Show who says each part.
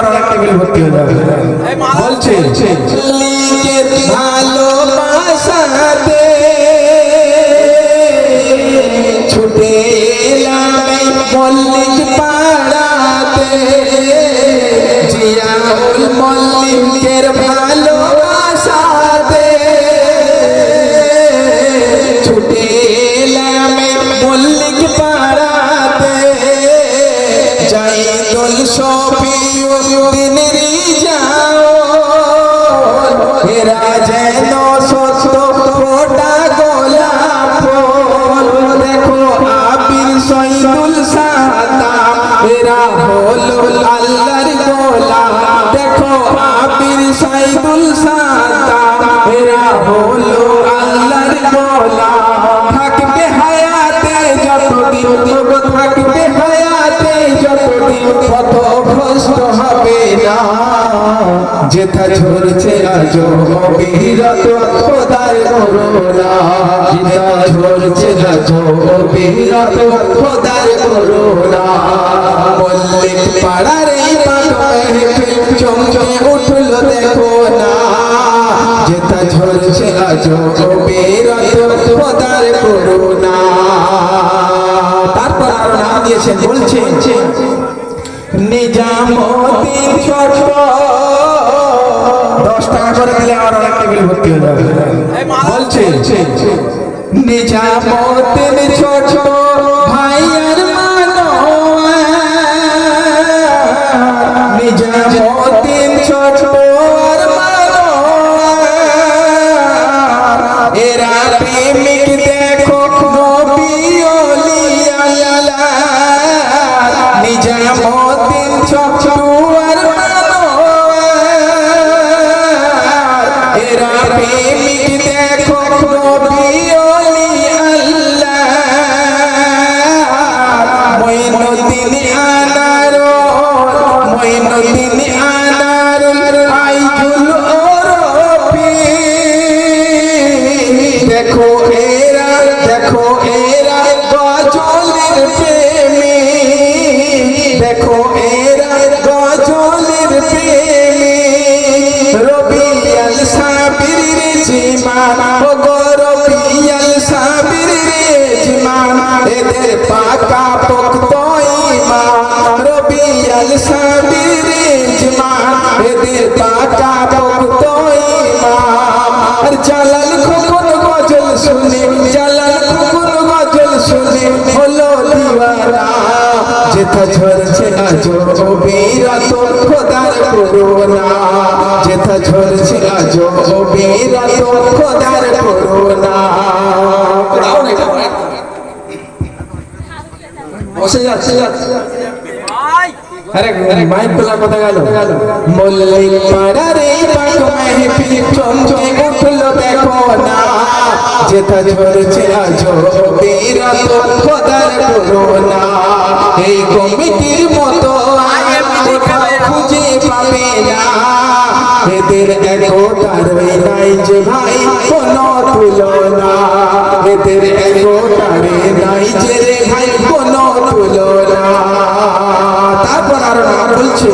Speaker 1: আবার অনেক টেবিল ভর্তি হয়ে যাবে। বলছে ভালোবাসাতে ছুটে মল্লিক পাড়াতে। জিয়াউল মল্লিকের ভালোবাসাতে ছুটে মল্লিক পাড়াতে। যাই দোল গোলাপ দেখো আবির সৈদুল সাতাম এরা হলো আল্লাহর গোলাম। থাকবে হায়াতে যতদিন থাকবে যেথা ঝরছে আজ অবিরত খোদার করোনা যেথা ঝরছে আজ অবিরত খোদার করোনা বললে, পাড়ার চমকে উঠল দেখো না। যেথা ঝরছে আজ টেবিল ভর্তি যাবে বলছে নিজামুদ্দিন ছোট আর মানোয়া নিজামুদ্দিন ছোট দেখো এরা দেখো এরা গজলের প্রেমী। দেখো এরা গজলের প্রেমী। রবিয়াল সাবির রেজিমান ও গো রবিয়াল সাবির রেজিমান এদের পাকা পোক্ত ইমান। রবিয়াল সাবির রেজিমান এদের পাকা পোক্ত ইমান। জালাল শুনে, জালাল খোকন গজল শুনে, হলো দিওয়ানা। যেথা ঝরছে আজ বিরাত খোদার করোনা যেথা ঝরছে আজ বিরাত খোদার করোনা
Speaker 2: বসে যাচ্ছে যাচ্ছে।
Speaker 1: আরে, মাইক তোলা কোথায় গেল। মল্লিক পাড়ারে পাক মেহফিল বুকটা ঝরেছে আজ বিরাত খোদার করোনা এই কমিটির মতো খুঁজে পাবে না। এদের একতার নাই যে ভাই কোনো তুলনা। এদের একতারে নাই যে রে ভাই কোনো তুলনা। তারপর আর বলছে।